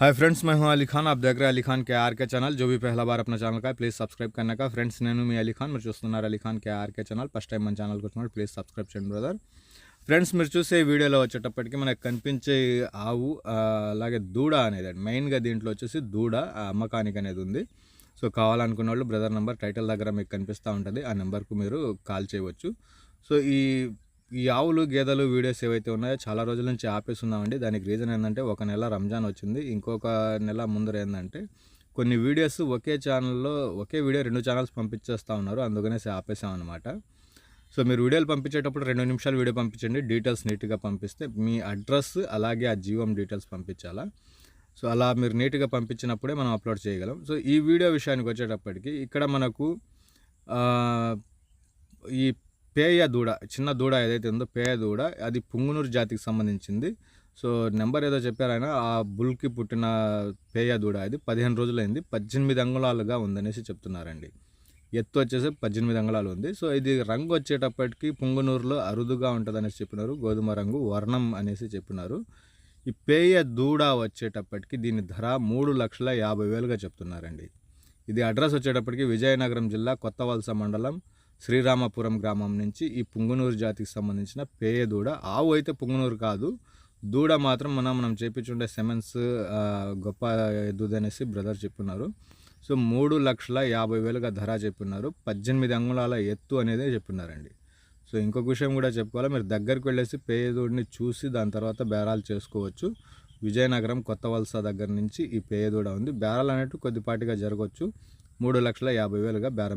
Hi friends मैं हूं अली खान आप देख रहे हैं अली खान के आर के चैनल जो भी पहला बार अपना ఛానల్ का ప్లీజ్ సబ్స్క్రైబ్ करने का ఫ్రెండ్స్ నేను మీ అలీ ఖాన్ మీరు చూస్తున్నారు Ali Khan K RK channel first time మన ఛానల్ వస్తున్నారు ప్లీజ్ సబ్స్క్రైబ్ చేయండి బ్రదర్ ఫ్రెండ్స్ మీరు చూసే ఈ వీడియోలో వచ్చేటప్పటికి మనకు కనిపించే ఆవు ఆ, అలాగే దూడ అనేది మెయిన్గా దీంట్లో వచ్చేసి దూడ ఆ, అమ్మకానికి అనేది ఉంది సో కావాలనుకున్న వాళ్ళు బ్రదర్ నెంబర్ టైటిల్ దగ్గర మీకు కనిపిస్తూ ఉంటుంది ఆ నెంబర్కు మీరు కాల్ చేయవచ్చు సో ఈ ఈ ఆవులు గేదెలు వీడియోస్ ఏవైతే ఉన్నాయో చాలా రోజుల నుంచి ఆపేసి ఉన్నామండి దానికి రీజన్ ఏంటంటే ఒక నెల రంజాన్ వచ్చింది. ఇంకొక నెల ముందర ఏంటంటే కొన్ని వీడియోస్ ఒకే ఛానల్లో ఒకే వీడియో రెండు ఛానల్స్ పంపించేస్తూ ఉన్నారు. అందుకనేసి ఆపేసాం అనమాట సో మీరు వీడియోలు పంపించేటప్పుడు రెండు నిమిషాలు వీడియో పంపించండి. డీటెయిల్స్ నీట్గా పంపిస్తే మీ అడ్రస్ అలాగే ఆ జీవం డీటెయిల్స్ పంపించాలా. సో అలా మీరు నీట్గా పంపించినప్పుడే మనం అప్లోడ్ చేయగలం. సో ఈ వీడియో విషయానికి వచ్చేటప్పటికి ఇక్కడ మనకు ఈ పేయ దూడ చిన్న దూడ ఏదైతే ఉందో పేయ దూడ అది పుంగునూరు జాతికి సంబంధించింది. సో నెంబర్ ఏదో చెప్పారు ఆయన ఆ బుల్కి పుట్టిన పేయ దూడ అది పదిహేను రోజులైంది పద్దెనిమిది అంగుళాలుగా ఉందనేసి చెప్తున్నారండి. ఎత్తు వచ్చేసి పద్దెనిమిది అంగుళాలు ఉంది. సో ఇది రంగు వచ్చేటప్పటికి పుంగునూరులో అరుదుగా ఉంటుంది అనేసి చెప్పినారు గోధుమ రంగు వర్ణం అనేసి చెప్పినారు. ఈ పేయ దూడ వచ్చేటప్పటికి దీని ధర మూడు లక్షల యాభై వేలుగా చెప్తున్నారండి. ఇది అడ్రస్ వచ్చేటప్పటికి విజయనగరం జిల్లా కొత్తవలస మండలం శ్రీరామపురం గ్రామం నుంచి ఈ పుంగనూరు జాతికి సంబంధించిన పేయ దూడ ఆవు అయితే పుంగనూరు కాదు. దూడ మాత్రం మనం మనం చేపించుండే సెమెన్స్ గొప్ప ఎద్దుది అనేసి బ్రదర్ చెప్పున్నారు సో మూడు లక్షల యాభై వేలుగా ధర చెప్పున్నారు పద్దెనిమిది అంగుళాల ఎత్తు అనేది చెప్పున్నారండి సో ఇంకొక విషయం కూడా చెప్పుకోవాలి మీరు దగ్గరికి వెళ్ళేసి పేదోడిని చూసి దాని తర్వాత బేరాలు చేసుకోవచ్చు. విజయనగరం కొత్త వలస దగ్గర నుంచి ఈ పేదోడ ఉంది. బేరాలు అనేట్టు కొద్దిపాటిగా జరగవచ్చు మూడు లక్షల యాభై వేలుగా బేరం